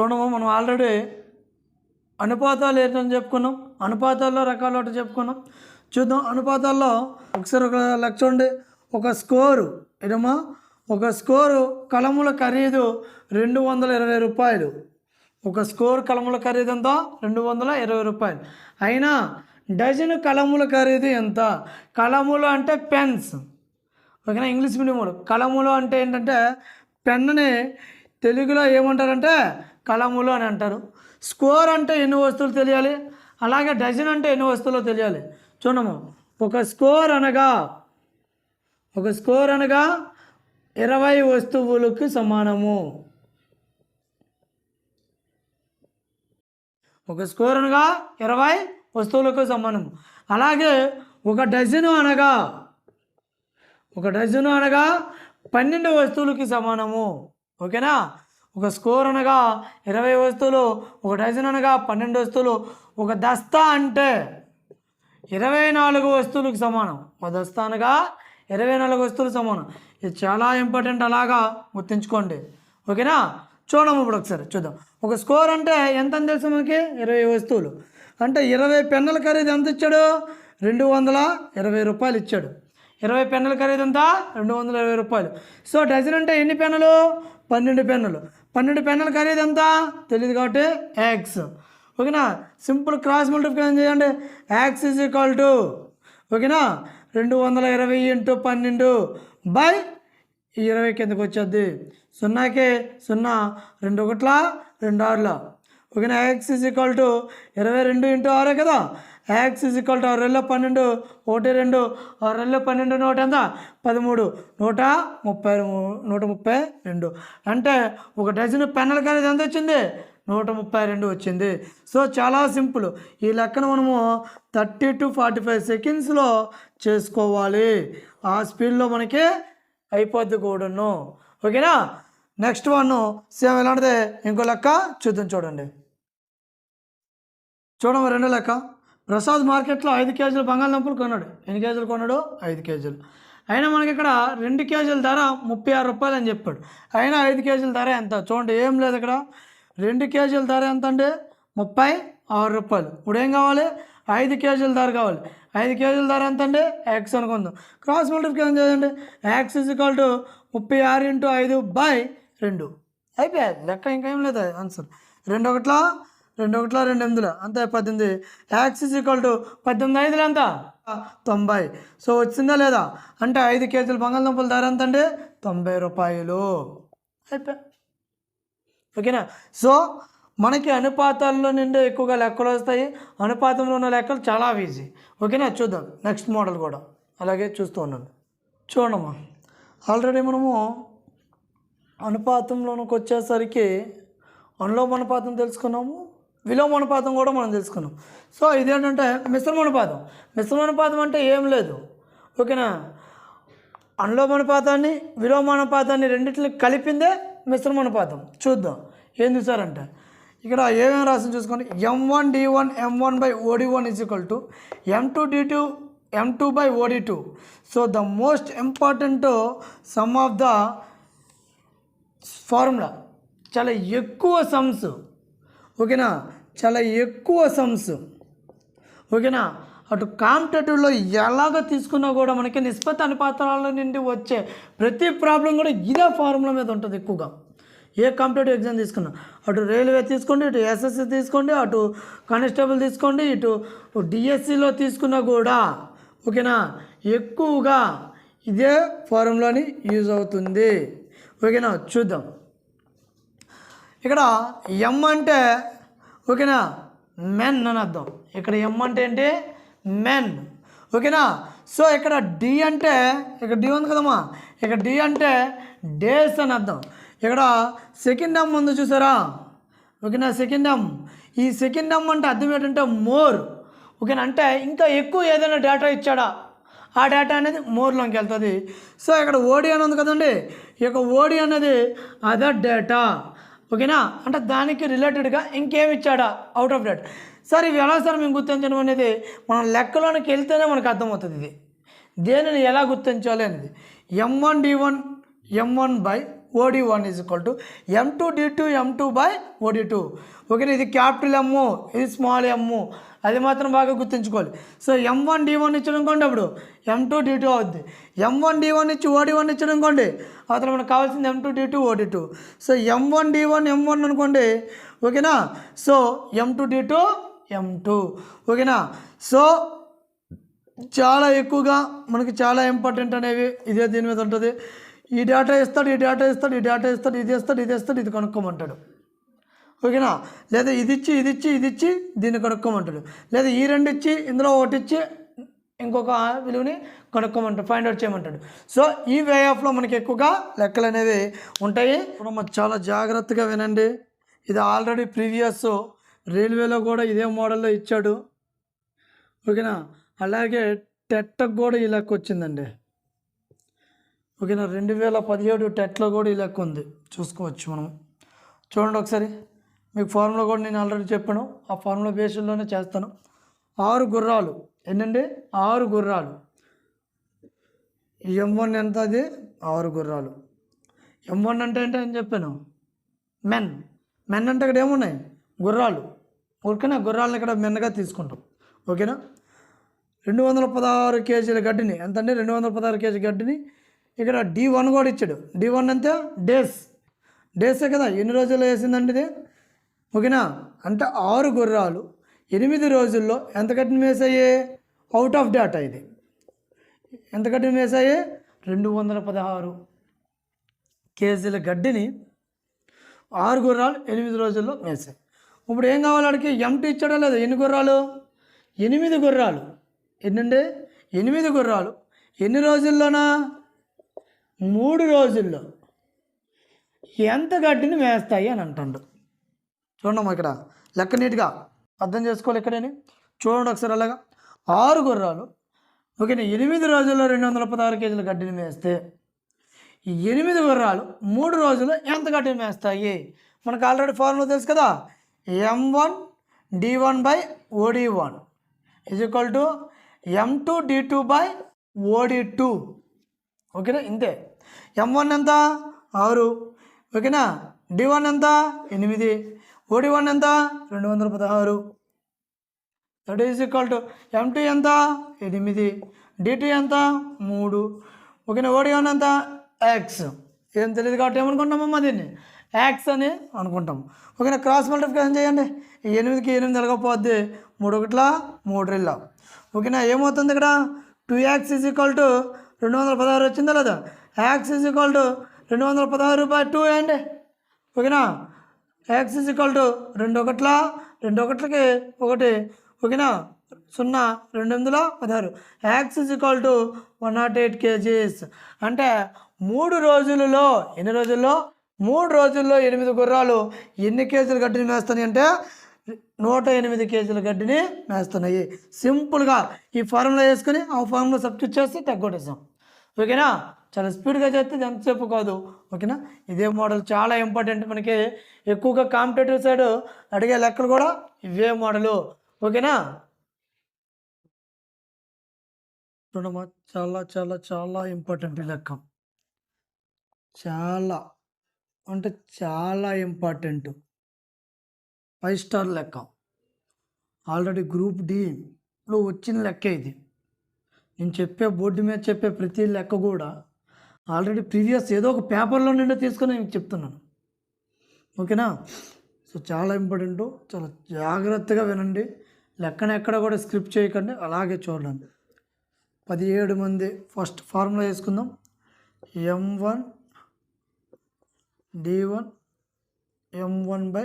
చూడము మనం ఆల్రెడీ అనుపాతాలు ఏంటని చెప్పుకున్నాం అనుపాతాల్లో రకాలు ఒకటి చెప్పుకున్నాం. చూద్దాం అనుపాతాల్లో ఒకసారి ఒక లెక్క చూడండి. ఒక స్కోరు ఏదమ్మా? ఒక స్కోరు కలముల ఖరీదు రెండు వందల ఇరవై రూపాయలు. ఒక స్కోర్ కలముల ఖరీదు ఎంత? రెండు వందల ఇరవై రూపాయలు. అయినా డజన్ కలముల ఖరీదు ఎంత? కలములు అంటే పెన్స్. ఓకేనా? ఇంగ్లీష్ మీడియంలో కలములు అంటే ఏంటంటే పెన్నుని తెలుగులో ఏమంటారంటే కలములు అని అంటారు. స్కోర్ అంటే ఎన్ని వస్తువులు తెలియాలి? అలాగే డజన్ అంటే ఎన్ని వస్తువులు తెలియాలి? చూడము. ఒక స్కోర్ అనగా ఒక స్కోర్ అనగా ఇరవై వస్తువులకు సమానము. ఒక స్కోర్ అనగా ఇరవై వస్తువులకు సమానము. అలాగే ఒక డజను అనగా ఒక డజను అనగా పన్నెండు వస్తువులకి సమానము. ఓకేనా? ఒక స్కోర్ అనగా ఇరవై వస్తువులు ఒక డజన్ అనగా పన్నెండు వస్తువులు ఒక దస్తా అంటే ఇరవై నాలుగు వస్తువులకు సమానం. ఒక దస్తా అనగా ఇరవై నాలుగు వస్తువులు సమానం. ఇది చాలా ఇంపార్టెంట్ అలాగా గుర్తుంచుకోండి. ఓకేనా? చూడము ఇప్పుడు ఒకసారి చూద్దాం. ఒక స్కోర్ అంటే ఎంత అని తెలుసు మనకి? ఇరవై వస్తువులు. అంటే ఇరవై పెన్నుల ఖరీదు ఎంత ఇచ్చాడు? రెండు వందల ఇరవై రూపాయలు ఇచ్చాడు. ఇరవై పెన్నుల ఖరీదు ఎంత? రెండు వందల ఇరవై రూపాయలు. సో డజన్ అంటే ఎన్ని పెన్నులు? పన్నెండు పెన్నులు. పన్నెండు పెన్నుల ఖరీదు ఎంత? తెలియదు కాబట్టి యాక్స్ ఓకేనా? సింపుల్ క్రాస్ మల్టిప్లికేషన్ చేయండి యాక్స్ ఈజ్ ఈక్వల్ టు ఓకేనా? రెండు వందల ఇరవై ఇంటూ పన్నెండు బై ఇరవై కిందకు వచ్చేద్ది సున్నాకి సున్నా రెండు ఒకట్ల రెండు ఆరులో. ఓకేనా? యాక్స్ ఈజ్ ఈక్వల్ టు ఇరవై రెండు ఇంటూ ఆరే కదా? యాక్స్ ఈజ్ ఈక్వల్ టు ఆరు రెండు పన్నెండు ఒకటి రెండు ఆరు రెండు పన్నెండు నూట ఎంత? పదమూడు నూట ముప్పై నూట ముప్పై రెండు. అంటే ఒక డజన్ పెన్నుల ఖరీదు ఎంత వచ్చింది? నూట ముప్పై రెండు వచ్చింది. సో చాలా సింపుల్. ఈ లెక్కను మనము థర్టీ టు ఫార్టీ ఫైవ్ సెకండ్స్లో చేసుకోవాలి. ఆ స్పీడ్లో మనకి అయిపోద్ది కూడాను. ఓకేనా? నెక్స్ట్ వన్ సేమ్ ఎలాంటిదే ఇంకో లెక్క చూద్దాం చూడండి. చూడము రెండో లెక్క. ప్రసాద్ మార్కెట్లో ఐదు కేజీలు బంగాళదుంపలు కొన్నాడు. ఎన్ని కేజీలు కొన్నాడు? ఐదు కేజీలు. అయినా మనకి ఇక్కడ రెండు కేజీల ధర ముప్పై ఆరు రూపాయలు అని చెప్పాడు. అయినా ఐదు కేజీల ధర ఎంత? చూడండి ఏం లేదు ఇక్కడ. రెండు కేజీల ధర ఎంత అంటే ముప్పై ఆరు రూపాయలు. ఇప్పుడు ఏం కావాలి? ఐదు కేజీల ధర కావాలి. ఐదు కేజీల ధర ఎంత అండి యాక్స్ అనుకుందాం. క్రాస్ మల్టిఫికేషన్ చేయండి యాక్స్ ఇస్ ఈక్వల్ టు ముప్పై ఆరు ఇంటూ ఐదు బై రెండు. అయిపోయాయి లెక్క ఇంకేం లేదు ఆన్సర్ రెండు ఒకట్లా రెండు ఒకటిలో రెండు ఎనిమిదిలో అంతే పద్దెనిమిది. యాక్సిస్ ఈక్వల్ టు పద్దెనిమిది ఐదులు ఎంత? తొంభై. సో వచ్చిందా లేదా? అంటే ఐదు కేజీల బంగాళదుంపల ధర ఎంత అండి తొంభై రూపాయలు. అయిపోయా. ఓకేనా? సో మనకి అనుపాతాల్లో నుండి ఎక్కువగా లెక్కలు వస్తాయి. అనుపాతంలో ఉన్న లెక్కలు చాలా ఈజీ ఓకేనా? చూద్దాం. నెక్స్ట్ మోడల్ కూడా. అలాగే చూస్తూ ఉన్నాను చూడమ్మా. ఆల్రెడీ మనము అనుపాతంలోనికి వచ్చేసరికి అనులోమ అనుపాతం తెలుసుకున్నాము. విలోమానుపాతం కూడా మనం తెలుసుకున్నాం. సో ఇదేంటంటే మిశ్రమానుపాతం మిశ్రమానుపాతం అంటే ఏం లేదు. ఓకేనా? అనులోమానుపాతాన్ని విలోమానుపాతాన్ని రెండింటిని కలిపిందే మిశ్రమానుపాతం చూద్దాం. ఏం చూసారంటే ఇక్కడ ఏమేమి రాసింది చూసుకోండి. M one D one M one by OD one is equal to M two D two M two by OD two so the most important sum of the formula చాలా ఎక్కువ సమ్స్ ఓకేనా? చాలా ఎక్కువ సమ్స్. ఓకేనా? అటు కాంపిటేటివ్లో ఎలాగ తీసుకున్నా కూడా మనకి నిష్పత్తి అనుపాతాల నుండి వచ్చే ప్రతి ప్రాబ్లం కూడా ఇదే ఫార్ములా మీద ఉంటుంది ఎక్కువగా. ఏ కాంపిటేటివ్ ఎగ్జామ్ తీసుకున్నా. అటు రైల్వే తీసుకోండి ఇటు ఎస్ఎస్సి తీసుకోండి అటు కానిస్టేబుల్ తీసుకోండి ఇటు డిఎస్సిలో తీసుకున్నా కూడా ఓకేనా? ఎక్కువగా ఇదే ఫారంలోని యూజ్ అవుతుంది. ఓకేనా? చూద్దాం. ఇక్కడ ఎం అంటే ఓకేనా? మెన్ అని అర్థం. ఇక్కడ ఎం అంటే ఏంటి? మెన్ ఓకేనా? సో ఇక్కడ డి అంటే ఇక్కడ డి ఉంది కదమ్మా? ఇక్కడ డి అంటే డేస్ అని అర్థం. ఇక్కడ సెకండ్ ఎమ్ ఉంది చూసారా? ఓకేనా సెకండ్ ఎమ్ ఈ సెకండ్ ఎమ్ అంటే అర్థం ఏంటంటే మోర్ ఓకేనా? అంటే ఇంకా ఎక్కువ ఏదైనా డేటా ఇచ్చాడా? ఆ డేటా అనేది మోర్లోకి వెళ్తుంది. సో ఇక్కడ ఓడి అని ఉంది కదండి. ఈ యొక్క ఓడి అనేది అదర్ డేటా ఓకేనా? అంటే దానికి రిలేటెడ్గా ఇంకేమి ఇచ్చాడా? అవుట్ ఆఫ్ డేట్ సార్ ఇవి ఎలా సార్ మేము గుర్తించడం అనేది మనం లెక్కలోనికి వెళ్తేనే మనకు అర్థమవుతుంది ఇది. దేనిని ఎలా గుర్తించాలి అనేది. M one D one M one by OD one is equal to M two D two M two by OD two ఓకేనా? ఇది క్యాపిటల్ ఎమ్ము ఇది స్మాల్ ఎమ్ము అది మాత్రం బాగా గుర్తుంచుకోవాలి. So M one D one ఇచ్చడంకోండి అప్పుడు. ఎం టూ డి టూ అవుద్ది. ఎం one D one ఇచ్చి ఓడి వన్ ఇచ్చడంకోండి అతను మనకు కావాల్సింది M two D two O D two so M one D one M one అనుకోండి. ఓకేనా? So M two D two M two ఓకేనా? So చాలా ఎక్కువగా మనకి చాలా ఇంపార్టెంట్ అనేవి ఇదే దీని మీద ఉంటుంది. ఈ డేటా ఇస్తాడు ఈ డేటా ఇస్తాడు ఈ డేటా ఇస్తాడు ఇది ఇస్తాడు ఇది ఇస్తాడు ఇది కనుక్కోమంటాడు. ఓకేనా? లేదా ఇది ఇచ్చి ఇది ఇచ్చి ఇది ఇచ్చి దీన్ని కనుక్కోమంటాడు. లేదా ఈ రెండు ఇచ్చి ఇందులో ఒకటి ఇచ్చి ఇంకొక విలువని కనుక్కోమంటాడు ఫైండ్ అవుట్ చేయమంటాడు. సో ఈ వే ఆఫ్లో మనకి ఎక్కువగా లెక్కలు అనేవి ఉంటాయి. ఇప్పుడు మనం చాలా జాగ్రత్తగా వినండి. ఇది ఆల్రెడీ ప్రీవియస్ రైల్వేలో కూడా ఇదే మోడల్లో ఇచ్చాడు. ఓకేనా? అలాగే టెట్టకు కూడా ఈ లెక్క వచ్చిందండి. ఓకేనా రెండు వేల పదిహేడు టెట్లో కూడా ఈ లెక్క ఉంది. చూసుకోవచ్చు మనం చూడండి ఒకసారి. మీకు ఫార్ములా కూడా నేను ఆల్రెడీ చెప్పాను. ఆ ఫార్ములా బేస్డ్లోనే చేస్తాను. ఆరు గుర్రాలు. ఏంటండి ఆరు గుర్రాలు. ఎం వన్ ఎంత అది? ఆరు గుర్రాలు. ఎం వన్ అంటే ఏంటో అని చెప్పాను? మెన్. మెన్ అంటే ఇక్కడ ఏమున్నాయి? గుర్రాలు. ఓకేనా గుర్రాలను ఇక్కడ మెన్నగా తీసుకుంటాం. ఓకేనా? రెండు వందల పదహారు కేజీల గడ్డిని. ఎంత అండి రెండు వందల పదహారు కేజీ గడ్డిని. ఇక్కడ డి వన్ కూడా ఇచ్చాడు. డి వన్ అంతే డేస్ డేసే కదా? ఎన్ని రోజుల్లో వేసిందండి ఇది? ఓకేనా? అంటే ఆరు గుర్రాలు. ఎనిమిది రోజుల్లో ఎంత గడ్డిని వేసాయి? అవుట్ ఆఫ్ డేటా ఇది. ఎంత గడ్డిని వేసాయి? రెండు వందల పదహారు కేజీల గడ్డిని ఆరు గుర్రాలు ఎనిమిది రోజుల్లో వేసాయి. ఇప్పుడు ఏం కావాలి వాడికి ఎంటీ ఇచ్చాడో లేదు? ఎన్ని గుర్రాలు? ఎనిమిది గుర్రాలు. ఎన్నండి? ఎనిమిది గుర్రాలు. ఎన్ని రోజుల్లోనా? మూడు రోజుల్లో ఎంత గడ్డిని మేస్తాయి అని అంటాడు. చూడమ్మా ఇక్కడ లెక్క నీట్గా అర్థం చేసుకోవాలి ఇక్కడని చూడండి ఒకసారి అలాగా. ఆరు గుర్రాలు ఓకేనా ఎనిమిది రోజుల్లో రెండు వందల పదహారు కేజీల గడ్డిని మేస్తే ఎనిమిది గుర్రాలు మూడు రోజుల్లో ఎంత గడ్డిని మేస్తాయి మనకు ఆల్రెడీ ఫార్ములా తెలుసు కదా? M one D one by O D one is equal to M two D two by O D two ఓకేనా? ఇంతే. ఎం వన్ ఎంత? ఆరు. ఓకేనా? డి వన్ ఎంత? ఎనిమిది. ఓడి వన్ ఎంత? రెండు వందల పదహారు. That is equal to M two ఎంత? ఎనిమిది. డి టూ ఎంత? మూడు. ఓకేనా? ఓడి వన్ ఎంత? ఎక్స్ ఏం తెలియదు కాబట్టి ఏమనుకుంటామమ్మా దీన్ని? యాక్స్ అని అనుకుంటాం. ఓకేనా? క్రాస్ మల్టిప్లికేషన్ చేయండి. ఎనిమిదికి ఎనిమిది ఎలగపోద్ది మూడు ఒకట్లా మూడు రెళ్ళ ఓకేనా? ఏమవుతుంది ఇక్కడ? Two x is equal to రెండు వందల పదహారు వచ్చిందా లేదా? యాక్స్ ఇస్ ఈక్వల్ టు రెండు వందల పదహారు బై టూ అండి ఓకేనా? యాక్స్ ఇస్ ఈక్వల్ టు రెండు ఒకట్ల రెండు ఒకట్లకి ఒకటి ఓకేనా? సున్నా రెండు వందల పదహారు. X is equal to one naught eight KGs అంటే మూడు రోజులలో ఎన్ని రోజుల్లో? మూడు రోజుల్లో ఎనిమిది గుర్రాలు ఎన్ని కేజీల గడ్డిని మేస్తున్నాయి అంటే నూట ఎనిమిది కేజీల గడ్డిని మేస్తున్నాయి. సింపుల్గా ఈ ఫార్ములా వేసుకొని ఆ ఫార్ములా సబ్స్టిట్యూట్ చేస్తే తగ్గొట్టేసాం ఓకేనా? చాలా స్పీడ్గా చేస్తే ఎంతసేపు కాదు. ఓకేనా? ఇదే మోడల్ చాలా ఇంపార్టెంట్. మనకి ఎక్కువగా కాంపిటేటివ్ సైడ్ అడిగే లెక్కలు కూడా ఇవే మోడలు. ఓకేనా? చూడమ్మా చాలా చాలా చాలా ఇంపార్టెంట్ ఈ లెక్క. చాలా అంటే చాలా ఇంపార్టెంట్. ఫైవ్ స్టార్ లెక్క. ఆల్రెడీ గ్రూప్ డిలో వచ్చిన లెక్క ఇది. నేను చెప్పే బోర్డు మీద చెప్పే ప్రతి లెక్క కూడా ఆల్రెడీ ప్రీవియస్ ఏదో ఒక పేపర్లో నుండి తీసుకొని నేను చెప్తున్నాను. ఓకేనా? సో చాలా ఇంపార్టెంట్ చాలా జాగ్రత్తగా వినండి. లెక్కన ఎక్కడ కూడా స్క్రిప్ట్ చేయకండి అలాగే చూడండి. పదిహేడు మంది ఫస్ట్ ఫార్ములా వేసుకుందాం. M one D one M one by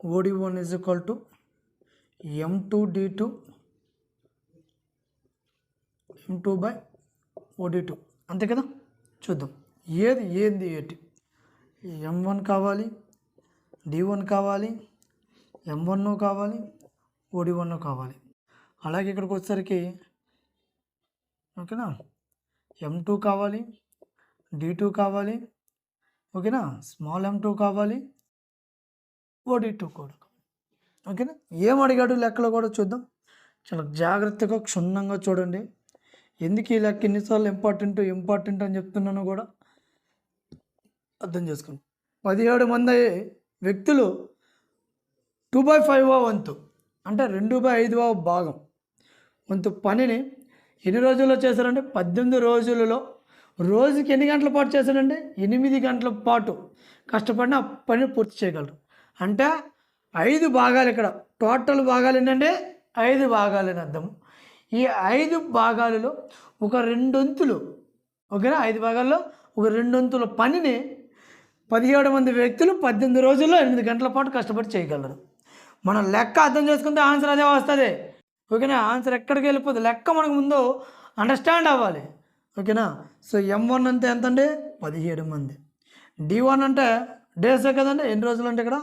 O D one is equal to M two D two M two by O D two అంతే కదా? చూద్దాం. ఏది ఏంది ఏంటి? ఎం వన్ కావాలి డి వన్ కావాలి ఎం వన్ కావాలి ఓడి వన్ కావాలి. అలాగే ఇక్కడికి వచ్చేసరికి ఓకేనా? ఎం టూ కావాలి డి టూ కావాలి ఓకేనా? స్మాల్ ఎం టూ కావాలి ఓడి టూ కూడా ఓకేనా? ఏం అడిగాడు లెక్కలో కూడా చూద్దాం. చాలా జాగ్రత్తగా క్షుణ్ణంగా చూడండి. ఎందుకు ఇలా ఎన్నిసార్లు ఇంపార్టెంట్ ఇంపార్టెంట్ అని చెప్తున్నాను కూడా అర్థం చేసుకోండి పదిహేడు మంది వ్యక్తులు టూ బై ఫైవ్ వంతు అంటే రెండు బై ఐదవ భాగం వంతు పనిని ఎన్ని రోజుల్లో చేశారంటే పద్దెనిమిది రోజులలో. రోజుకి ఎన్ని గంటల పాటు చేశారంటే ఎనిమిది గంటల పాటు. కష్టపడిన ఆ పని పూర్తి చేయగలరు. అంటే ఐదు భాగాలు ఇక్కడ. టోటల్ భాగాలు ఏంటంటే ఐదు భాగాలని అర్థము. ఈ ఐదు భాగాలలో ఒక రెండొంతులు ఓకేనా? ఐదు భాగాల్లో ఒక రెండొంతుల పనిని పదిహేడు మంది వ్యక్తులు పద్దెనిమిది రోజుల్లో ఎనిమిది గంటల పాటు కష్టపడి చేయగలరు. మనం లెక్క అర్థం చేసుకుంటే ఆన్సర్ అదే వస్తుంది. ఓకేనా? ఆన్సర్ ఎక్కడికి వెళ్ళిపోతుంది లెక్క మనకు ముందు అండర్స్టాండ్ అవ్వాలి. ఓకేనా? సో ఎం వన్ అంటే ఎంత అండి పదిహేడు మంది. డి వన్ అంటే డేసే కదండి? ఎన్ని రోజులు అంటే ఇక్కడ?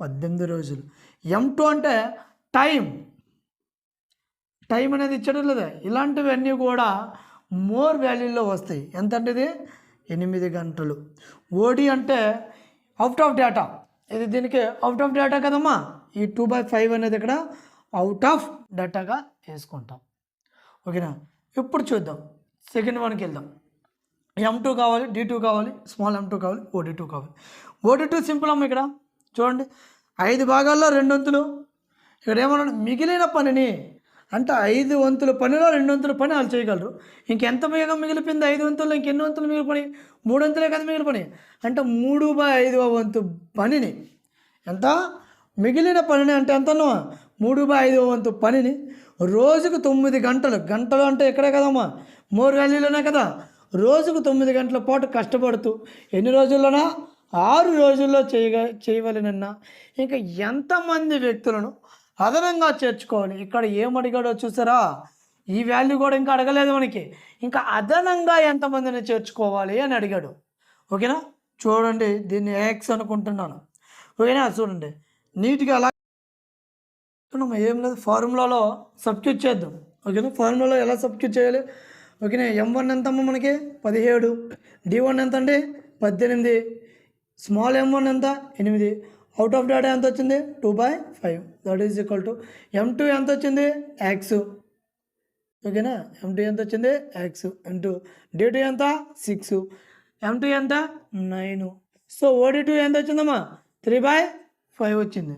పద్దెనిమిది రోజులు. ఎం టూ అంటే టైం టైం అనేది ఇచ్చడం లేదా ఇలాంటివన్నీ కూడా మోర్ వాల్యూలో వస్తాయి. ఎంత అంటే ఇది ఎనిమిది గంటలు. ఓడి అంటే అవుట్ ఆఫ్ డేటా. ఇది దీనికి అవుట్ ఆఫ్ డేటా కదమ్మా? ఈ టూ బై ఫైవ్ అనేది ఇక్కడ అవుట్ ఆఫ్ డేటాగా వేసుకుంటాం. ఓకేనా? ఇప్పుడు చూద్దాం. సెకండ్ వన్కి వెళ్దాం. ఎం టూ కావాలి డి టూ కావాలి స్మాల్ ఎం టూ కావాలి ఓడి టూ కావాలి. ఓడి టూ సింపుల్ అమ్మ ఇక్కడ. చూడండి. ఐదు భాగాల్లో రెండు వంతులు. ఇక్కడ ఏమన్నా మిగిలిన పనిని అంటే ఐదు వంతుల పనిలో రెండు వంతుల పని వాళ్ళు చేయగలరు. ఇంకెంత వేగం మిగిలిపోయింది? ఐదు వంతుల్లో ఇంకెన్ని వంతులు మిగిలిపోయి మూడు వంతులే కదా మిగిలిపోయి అంటే మూడు బై ఐదవ వంతు పనిని ఎంత? మిగిలిన పనిని అంటే ఎంత అన్నమా మూడు బై ఐదవ వంతు పనిని రోజుకు తొమ్మిది గంటలు. గంటలు అంటే ఇక్కడే కదమ్మా? మోర్ వ్యాలీలోనే కదా. రోజుకు తొమ్మిది గంటల పాటు కష్టపడుతూ ఎన్ని రోజుల్లోనా? ఆరు రోజుల్లో చేయగ చేయవలనన్నా. ఇంకా ఎంతమంది వ్యక్తులను అదనంగా చేర్చుకోవాలి ఇక్కడ ఏం అడిగాడో చూసారా? ఈ వాల్యూ కూడా ఇంకా అడగలేదు మనకి. ఇంకా అదనంగా ఎంతమందిని చేర్చుకోవాలి అని అడిగాడు. ఓకేనా? చూడండి దీన్ని ఎక్స్ అనుకుంటున్నాను. ఓకేనా? చూడండి. నీట్గా అలా ఏం లేదు. ఫార్ములాలో సబ్స్క్యూట్ చేద్దాం. ఓకేనా? ఫార్ములాలో ఎలా సబ్స్క్యూట్ చేయాలి? ఓకేనా? ఎం వన్ ఎంతమ్మా మనకి? పదిహేడు. డి వన్ ఎంత అండి పద్దెనిమిది. స్మాల్ ఎం వన్ ఎంత? ఎనిమిది. అవుట్ ఆఫ్ డేటా ఎంత వచ్చింది two by five that is equal to M two ఎంత వచ్చింది యాక్స్ ఓకేనా ఎం టూ ఎంత వచ్చింది x M two D two ఎంత? సిక్స్ ఎం టూ ఎంత? Nine so O D two ఎంత వచ్చిందమ్మా త్రీ బై ఫైవ్ వచ్చింది.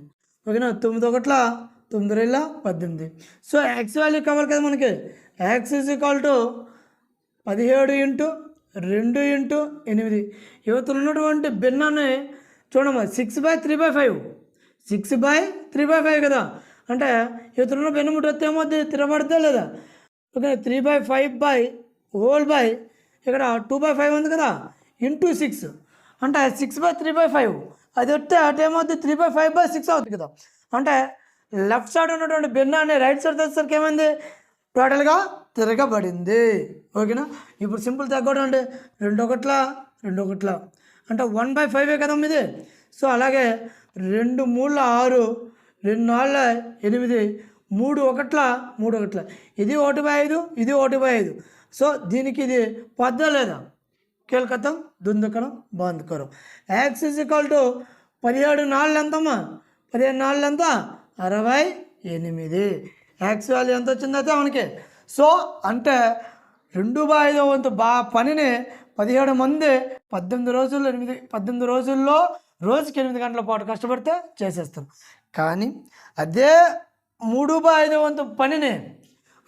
ఓకేనా తొమ్మిది ఒకట్ల తొమ్మిది వేల పద్దెనిమిది. సో యాక్స్ వాల్యూ కావాలి కదా మనకి? యాక్స్ ఇస్ ఈక్వల్ టు పదిహేడు ఇంటూ రెండు ఇంటూ ఎనిమిది. యువతలు ఉన్నటువంటి భిన్నాన్ని చూడమ్మా six by three by five six by three by five కదా? అంటే ఇతరులు ఉన్న వస్తే ఏమో తిరబడతా లేదా? Okay three by five by whole by ఇక్కడ టూ బై ఫైవ్ ఉంది కదా? ఇంటూ సిక్స్ అంటే six by three by five అది వస్తే అటు ఏమవుద్ది three by five by six అవుతుంది కదా? అంటే లెఫ్ట్ సైడ్ ఉన్నటువంటి భిన్నాన్ని రైట్ సైడ్ తెచ్చేసరికి ఏమైంది? టోటల్గా తిరగబడింది. ఓకేనా? ఇప్పుడు సింపుల్ తగ్గడం అంటే రెండు ఒకట్ల రెండు ఒకట్ల. అంటే వన్ బై ఫైవే కదా ఇది? సో అలాగే రెండు మూడుల ఆరు రెండు నాళ్ళ ఎనిమిది మూడు ఒకట్ల మూడు ఒకట్ల. ఇది ఒకటి బై ఐదు ఇది ఒకటి బై ఐదు. సో దీనికి ఇది పద్దా లేదా? కేల్కతం దుందుకరం బాందుకరం యాక్సిస్ ఈక్వల్ టు పదిహేడు నాళ్ళు ఎంతమ్మా పదిహేడు నాళ్ళు ఎంత? అరవై ఎనిమిది. యాక్స్ వాల్యూ ఎంత వచ్చిందైతే మనకి? సో అంటే రెండు బై ఐదో వంతు బా పనిని పదిహేడు మంది పద్దెనిమిది రోజుల్లో ఎనిమిది పద్దెనిమిది రోజుల్లో రోజుకి ఎనిమిది గంటల పాటు కష్టపడితే చేసేస్తారు. కానీ అదే మూడు బై ఐదు వంతు పనిని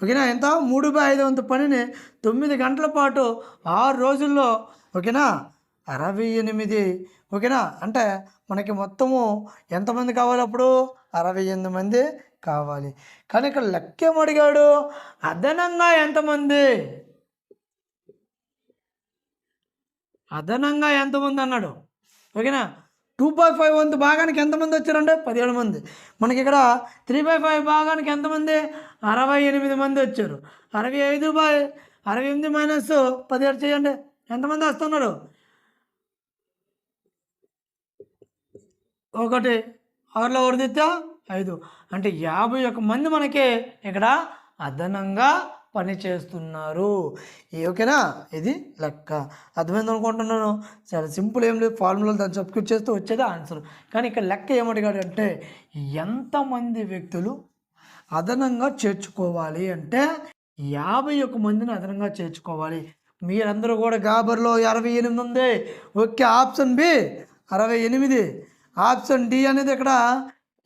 ఓకేనా? ఎంత? మూడు బై ఐదు వంతు పనిని తొమ్మిది గంటల పాటు ఆరు రోజుల్లో ఓకేనా? అరవై ఎనిమిది ఓకేనా? అంటే మనకి మొత్తము ఎంతమంది కావాలి అప్పుడు? అరవై ఎనిమిది మంది కావాలి. కానీ ఇక్కడ లెక్కేమడిగాడు అడిగాడు అదనంగా ఎంతమంది అదనంగా ఎంతమంది అన్నాడు ఓకేనా? టూ బై ఫైవ్ వంతు భాగానికి ఎంతమంది వచ్చారంటే పదిహేడు మంది. మనకి ఇక్కడ త్రీ బై ఫైవ్ భాగానికి ఎంతమంది? అరవై ఎనిమిది మంది వచ్చారు. అరవై ఐదు బై అరవై ఎనిమిది మైనస్ పదిహేడు చేయండి. ఎంతమంది వస్తున్నారు? ఒకటి. ఆరులో వరదిత్తా ఐదు. అంటే యాభై ఒక మంది మనకి ఇక్కడ అదనంగా పని చేస్తున్నారు. ఓకేనా? ఇది లెక్క. అర్థమైంది అనుకుంటున్నాను? చాలా సింపుల్ ఏం లేదు. ఫార్ములా దాన్ని సబ్స్క్రిప్ట్ చేస్తే వచ్చేది ఆన్సర్. కానీ ఇక్కడ లెక్క ఏమడిగాడు అంటే ఎంతమంది వ్యక్తులు అదనంగా చేర్చుకోవాలి అంటే యాభై ఒక మందిని అదనంగా చేర్చుకోవాలి. మీరందరూ కూడా గాబర్లో అరవై ఎనిమిది ఉంది. ఓకే ఆప్షన్ బి అరవై ఎనిమిది. ఆప్షన్ డి అనేది ఇక్కడ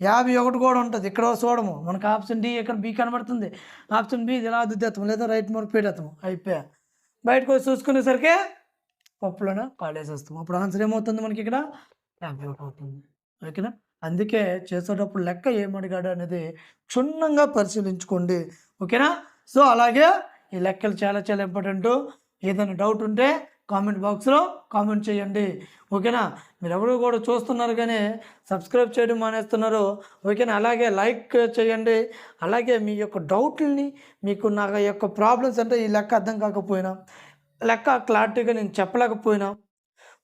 యాభై ఒకటి కూడా ఉంటుంది. ఇక్కడ చూడము. మనకు ఆప్షన్ డి ఇక్కడ బి కనబడుతుంది. ఆప్షన్ బి ఇలా దిద్దేస్తాం లేదా రైట్ మార్క్ పెట్టేస్తాము అయిపోయా. బయటకు వచ్చి చూసుకునేసరికి పప్పులోనే కాలేజ్ అప్పుడు ఆన్సర్ ఏమవుతుంది మనకి ఇక్కడ? యాభై ఒకటి అవుతుంది. ఓకేనా? అందుకే చేసేటప్పుడు లెక్క ఏమడిగాడు అనేది క్షుణ్ణంగా పరిశీలించుకోండి. ఓకేనా? సో అలాగే ఈ లెక్కలు చాలా చాలా ఇంపార్టెంట్ ఏదైనా డౌట్ ఉంటే కామెంట్ బాక్స్లో కామెంట్ చేయండి. ఓకేనా? మీరెవరు కూడా చూస్తున్నారు కానీ సబ్స్క్రైబ్ చేయడం మానేస్తున్నారు. ఓకేనా? అలాగే లైక్ చేయండి. అలాగే మీ యొక్క డౌట్లని మీకు నా యొక్క ప్రాబ్లమ్స్ అంటే ఈ లెక్క అర్థం కాకపోయినా లెక్క క్లారిటీగా నేను చెప్పలేకపోయినా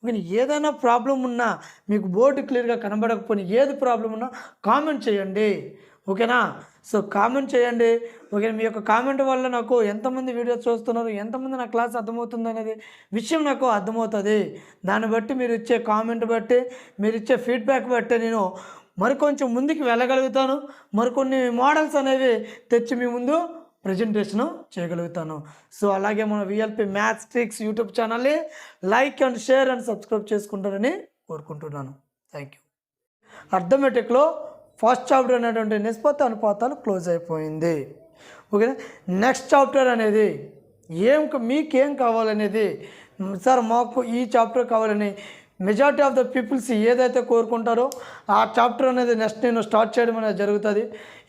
ఓకే ఏదైనా ప్రాబ్లం ఉన్నా మీకు బోర్డు క్లియర్గా కనబడకపోయినా ఏది ప్రాబ్లం ఉన్నా కామెంట్ చేయండి. ఓకేనా? సో కామెంట్ చేయండి. ఓకే మీ యొక్క కామెంట్ వల్ల నాకు ఎంతమంది వీడియోస్ చూస్తున్నారు ఎంతమంది నా క్లాస్ అర్థమవుతుంది అనేది విషయం నాకు అర్థమవుతుంది. దాన్ని బట్టి మీరు ఇచ్చే కామెంట్ బట్టి మీరు ఇచ్చే ఫీడ్బ్యాక్ బట్టి నేను మరికొంచెం ముందుకు వెళ్ళగలుగుతాను. మరికొన్ని మోడల్స్ అనేవి తెచ్చి మీ ముందు ప్రజెంటేషను చేయగలుగుతాను. సో అలాగే మన విఎల్పి మ్యాథ్స్ ట్రిక్స్ యూట్యూబ్ ఛానల్ని like and share and subscribe చేసుకుంటారని కోరుకుంటున్నాను. థ్యాంక్ యూ అర్థమెటిక్లో ఫస్ట్ చాప్టర్ అనేటువంటి నిష్పత్తి అనుపాతాలు క్లోజ్ అయిపోయింది. ఓకేనా? నెక్స్ట్ చాప్టర్ అనేది ఏం మీకేం కావాలనేది సార్ మాకు ఈ చాప్టర్ కావాలని మెజారిటీ ఆఫ్ ద పీపుల్స్ ఏదైతే కోరుకుంటారో ఆ చాప్టర్ అనేది నెక్స్ట్ నేను స్టార్ట్ చేయడం అనేది జరుగుతుంది.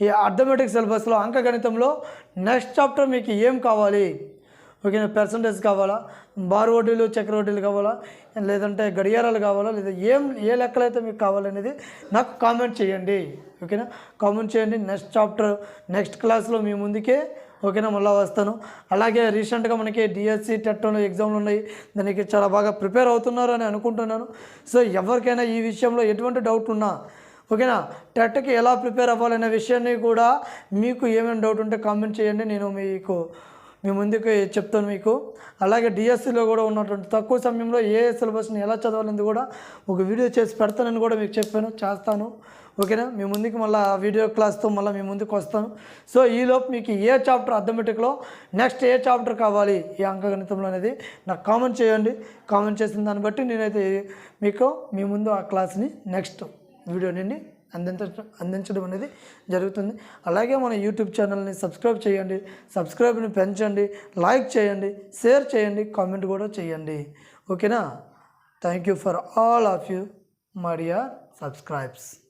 ఈ అర్థమెటిక్ సిలబస్లో అంకగణితంలో నెక్స్ట్ చాప్టర్ మీకు ఏం కావాలి? ఓకేనా? పర్సంటేజ్ కావాలా? బార్ వడ్డీలు చక్ర వడ్డీలు కావాలా? లేదంటే గడియారాలు కావాలా? లేదా ఏం ఏ లెక్కలైతే మీకు కావాలనేది నాకు కామెంట్ చేయండి. ఓకేనా? కామెంట్ చేయండి. నెక్స్ట్ చాప్టర్ నెక్స్ట్ క్లాస్లో మీ ముందుకే ఓకేనా మళ్ళీ వస్తాను. అలాగే రీసెంట్గా మనకి డిఎస్సి టెట్ ఎగ్జామ్లు ఉన్నాయి. దానికి చాలా బాగా ప్రిపేర్ అవుతున్నారు అని అనుకుంటున్నాను. సో ఎవరికైనా ఈ విషయంలో ఎటువంటి డౌట్ ఉన్నా ఓకేనా టెట్కి ఎలా ప్రిపేర్ అవ్వాలనే విషయాన్ని కూడా మీకు ఏమైనా డౌట్ ఉంటే కామెంట్ చేయండి. నేను మీకు మీ ముందుకు చెప్తాను మీకు. అలాగే డిఎస్సిలో కూడా ఉన్నటువంటి తక్కువ సమయంలో ఏ సిలబస్ని ఎలా చదవాలని కూడా ఒక వీడియో చేసి పెడతానని కూడా మీకు చెప్పాను చేస్తాను. ఓకేనా? మీ ముందుకు మళ్ళీ ఆ వీడియో క్లాస్తో మళ్ళీ మీ ముందుకు వస్తాను. సో ఈలోపు మీకు ఏ చాప్టర్ అథమెటిక్లో నెక్స్ట్ ఏ చాప్టర్ కావాలి ఈ అంకగణితంలో అనేది నాకు కామెంట్ చేయండి. కామెంట్ చేసిన దాన్ని బట్టి నేనైతే మీకు మీ ముందు ఆ క్లాస్ని నెక్స్ట్ వీడియో నుండి అందించడం అందించడం అనేది జరుగుతుంది. అలాగే మన యూట్యూబ్ ఛానల్ని సబ్స్క్రైబ్ చేయండి. సబ్స్క్రైబ్ని పెంచండి. లైక్ చేయండి. షేర్ చేయండి. కామెంట్ కూడా చేయండి. ఓకేనా? Thank you for all of you my dear subscribes.